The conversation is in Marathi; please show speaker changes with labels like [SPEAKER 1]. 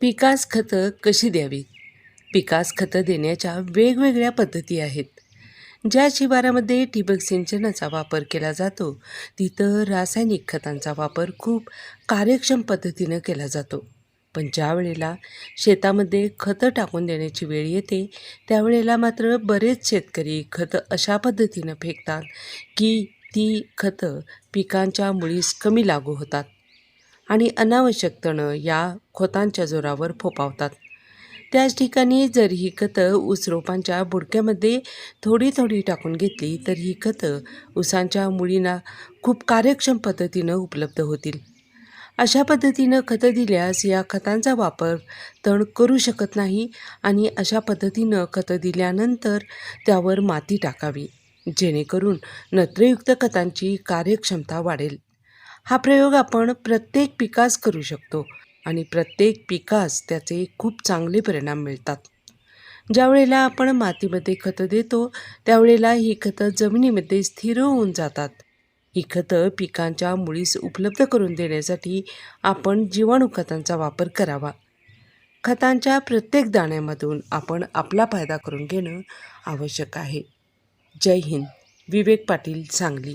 [SPEAKER 1] पिकास खतं कशी द्यावीत पिकास खतं देण्याच्या वेगवेगळ्या पद्धती आहेत. ज्या शिवारामध्ये ठिबक सिंचनाचा वापर केला जातो तिथं रासायनिक खतांचा वापर खूप कार्यक्षम पद्धतीनं केला जातो. पण ज्या वेळेला शेतामध्ये खतं टाकून देण्याची वेळ येते त्यावेळेला मात्र बरेच शेतकरी खतं अशा पद्धतीनं फेकतात की ती खतं पिकांच्या मुळीस कमी लागू होतात. आणि अनावश्यक तणं या खतांच्या जोरावर फोपावतात. त्याच ठिकाणी जर ही खतं ऊस रोपांच्या बुडक्यामध्ये थोडी थोडी टाकून घेतली तर ही खतं ऊसांच्या मुळींना खूप कार्यक्षम पद्धतीनं उपलब्ध होतील. अशा पद्धतीनं खतं दिल्यास या खतांचा वापर तण करू शकत नाही आणि अशा पद्धतीनं खतं दिल्यानंतर त्यावर माती टाकावी जेणेकरून नत्रयुक्त खतांची कार्यक्षमता वाढेल. हा प्रयोग आपण प्रत्येक पिकास करू शकतो आणि प्रत्येक पिकास त्याचे खूप चांगले परिणाम मिळतात. ज्यावेळेला आपण मातीमध्ये खतं देतो त्यावेळेला ही खतं जमिनीमध्ये स्थिर होऊन जातात. ही खतं पिकांच्या मुळीस उपलब्ध करून देण्यासाठी आपण जीवाणू खतांचा वापर करावा. खतांच्या प्रत्येक दाण्यामधून आपण आपला फायदा करून घेणं आवश्यक आहे. जय हिंद. विवेक पाटील सांगली.